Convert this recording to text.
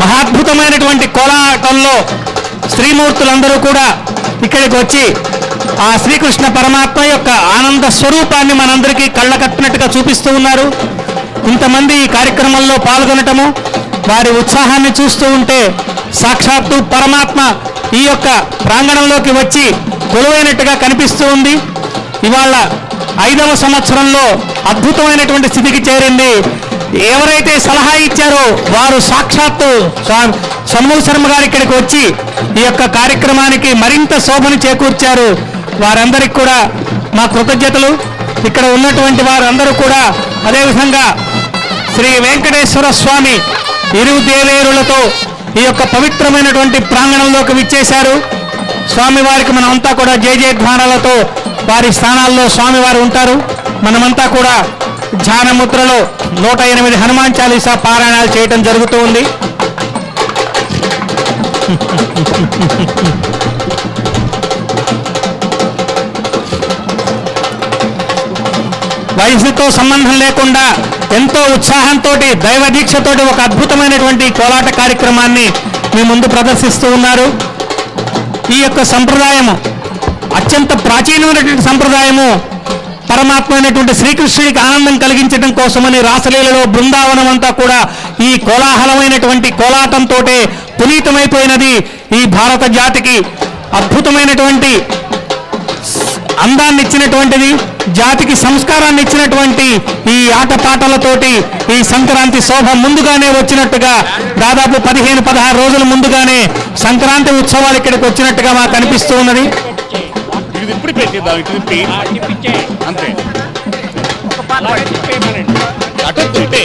మహాద్భుతమైనటువంటి కోలాటంలో శ్రీమూర్తులందరూ కూడా ఇక్కడికి వచ్చి ఆ శ్రీకృష్ణ పరమాత్మ యొక్క ఆనంద స్వరూపాన్ని మనందరికీ కళ్ళ కట్టినట్టుగా చూపిస్తూ ఉన్నారు. ఇంతమంది ఈ కార్యక్రమంలో పాల్గొనటము వారి ఉత్సాహాన్ని చూస్తూ ఉంటే సాక్షాత్తు పరమాత్మ ఈ యొక్క ప్రాంగణంలోకి వచ్చి కొలువైనట్టుగా కనిపిస్తూ ఉంది. ఇవాళ ఐదవ సంవత్సరంలో అద్భుతమైనటువంటి స్థితికి చేరింది ఎవరైతే సలహా ఇచ్చారో వారు సాక్షాత్తు స్వామి షణ్ముఖ శర్మ గారు ఇక్కడికి వచ్చి ఈ యొక్క కార్యక్రమానికి మరింత శోభను చేకూర్చారు. వారందరికి కూడా మా కృతజ్ఞతలు. ఇక్కడ ఉన్నటువంటి వారందరూ కూడా అదేవిధంగా శ్రీ వెంకటేశ్వర స్వామి ఇరు దేవేరులతో ఈ యొక్క పవిత్రమైనటువంటి ప్రాంగణంలోకి విచ్చేశారు. స్వామివారికి మనమంతా కూడా జయ జయధ్వానాలతో వారి స్థానాల్లో స్వామివారు ఉంటారు. మనమంతా కూడా ధ్యానముద్రలో నూట ఎనిమిది హనుమాన్ చాలీసా పారాయణాలు చేయటం జరుగుతూ ఉంది. వయసుతో సంబంధం లేకుండా ఎంతో ఉత్సాహంతో దైవ దీక్షతోటి ఒక అద్భుతమైనటువంటి కోలాట కార్యక్రమాన్ని మీ ముందు ప్రదర్శిస్తూ ఉన్నారు. ఈ యొక్క సంప్రదాయము అత్యంత ప్రాచీనమైనటువంటి సంప్రదాయము పరమాత్మ అయినటువంటి శ్రీకృష్ణుడికి ఆనందం కలిగించడం కోసమని రాసలీలలో బృందావనం అంతా కూడా ఈ కోలాహలమైనటువంటి కోలాటంతో పునీతమైపోయినది ఈ భారత జాతికి. అద్భుతమైనటువంటి అందాన్ని ఇచ్చినటువంటిది జాతికి సంస్కారాన్ని ఇచ్చినటువంటి ఈ ఆటపాటలతోటి ఈ సంక్రాంతి శోభ ముందుగానే వచ్చినట్టుగా దాదాపు పదిహేను పదహారు రోజుల ముందుగానే సంక్రాంతి ఉత్సవాలు ఇక్కడికి వచ్చినట్టుగా మాకు అనిపిస్తూ ఉన్నది. ఇది ఇప్పుడు పెట్టిద్దాం ఇటు తిప్పి అంతే. అటు తిప్పే